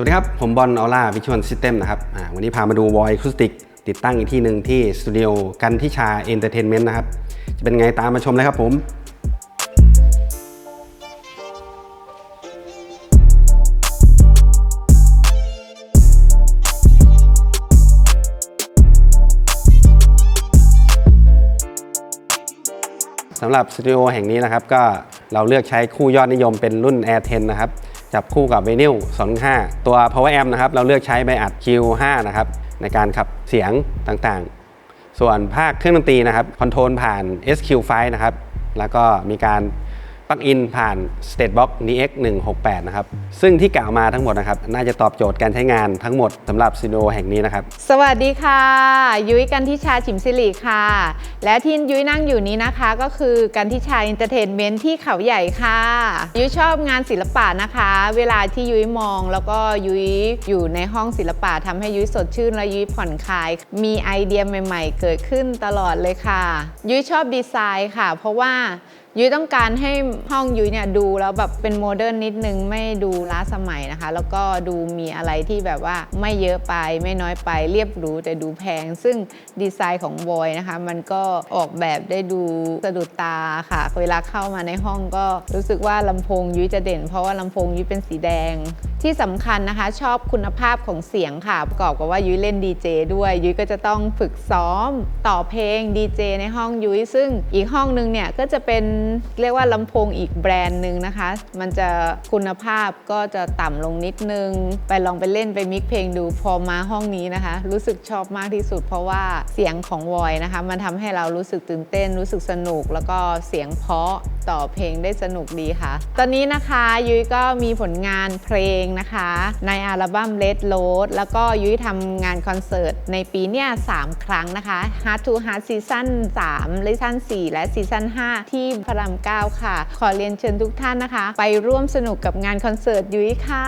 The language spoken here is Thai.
วัสดีครับ ผมบอลออร่าวิชวลซิสเต็มนะครับวันนี้พามาดูวอยคูสติก ติดตั้งอีกที่หนึ่งที่สตูดิโอกันทิชาเอนเตอร์เทนเมนต์นะครับ จะเป็นไงตามมาชมเลยครับผมสำหรับสตูดิโอแห่งนี้นะครับก็เราเลือกใช้คู่ยอดนิยมเป็นรุ่น Air 10 นะครับ จับคู่กับ v i n y l 25 ตัว Power Amp นะครับเราเลือกใช้ไบอัด Q5 นะครับในการขับเสียงต่างๆ ส่วนภาคเครื่องดนตรีนะครับคอนโทรลผ่าน SQ5 นะครับแล้วก็มีการ ปลั๊กอินผ่าน Statebox DX 168 นะครับ ซึ่งที่กล่าวมาทั้งหมดนะครับ น่าจะตอบโจทย์การใช้งานทั้งหมดสำหรับสตูดิโอแห่งนี้นะครับ สวัสดีค่ะ ยุ้ยกันทิชาฉิมสิริค่ะ และที่ยุ้ยนั่งอยู่นี้นะคะ ก็คือกันทิชาอินเตอร์เทนเมนต์ที่เขาใหญ่ค่ะ ยุ้ยชอบงานศิลปะนะคะ เวลาที่ยุ้ยมองแล้วก็ยุ้ยอยู่ในห้องศิลปะทำให้ยุ้ยสดชื่นและยุ้ยผ่อนคลาย มีไอเดียใหม่ ๆ เกิดขึ้นตลอดเลยค่ะ ยุ้ยชอบดีไซน์ค่ะ เพราะว่ายุ้ยต้องการให้ห้องยุ้ยเนี่ยดูแล้วแบบเป็นโมเดิร์นนิดนึงไม่ดูล้าสมัยนะคะ แล้วก็ดูมีอะไรที่แบบว่าไม่เยอะไปไม่น้อยไปเรียบหรูแต่ดูแพง ซึ่งดีไซน์ของบอยนะคะ มันก็ออกแบบได้ดูสะดุดตาค่ะ เวลาเข้ามาในห้องก็รู้สึกว่าลำโพงยุ้ยจะเด่น เพราะว่าลำโพงยุ้ยเป็นสีแดง ที่สำคัญนะคะชอบคุณภาพของเสียงค่ะ ประกอบกับว่ายุ้ยเล่นดีเจด้วยยุ้ยก็จะต้องฝึกซ้อมต่อเพลงดีเจในห้องยุ้ยซึ่งอีกห้องนึงเนี่ยก็จะเป็นเรียกว่าลำโพงอีกแบรนด์หนึ่งนะคะ มันจะคุณภาพก็จะต่ำลงนิดนึง ไปลองไปเล่นไปมิกเพลงดูพอมาห้องนี้นะคะ รู้สึกชอบมากที่สุด เพราะว่าเสียงของวอยนะคะ มันทำให้เรารู้สึกตื่นเต้นรู้สึกสนุกแล้วก็เสียงเพาะ ต่อเพลงได้สนุกดีค่ะ ตอนนี้นะคะยุ้ยก็มีผลงานเพลงนะคะ ในอัลบั้ม Red Road แล้วก็ยุ้ยทำงานคอนเสิร์ตในปีเนี้ย3ครั้งนะคะ Hard to Hard Season 3 Season 4 และ Season 5 ที่พระราม9ค่ะ ขอเรียนเชิญทุกท่านนะคะ ไปร่วมสนุกกับงานคอนเสิร์ตยุ้ยค่ะ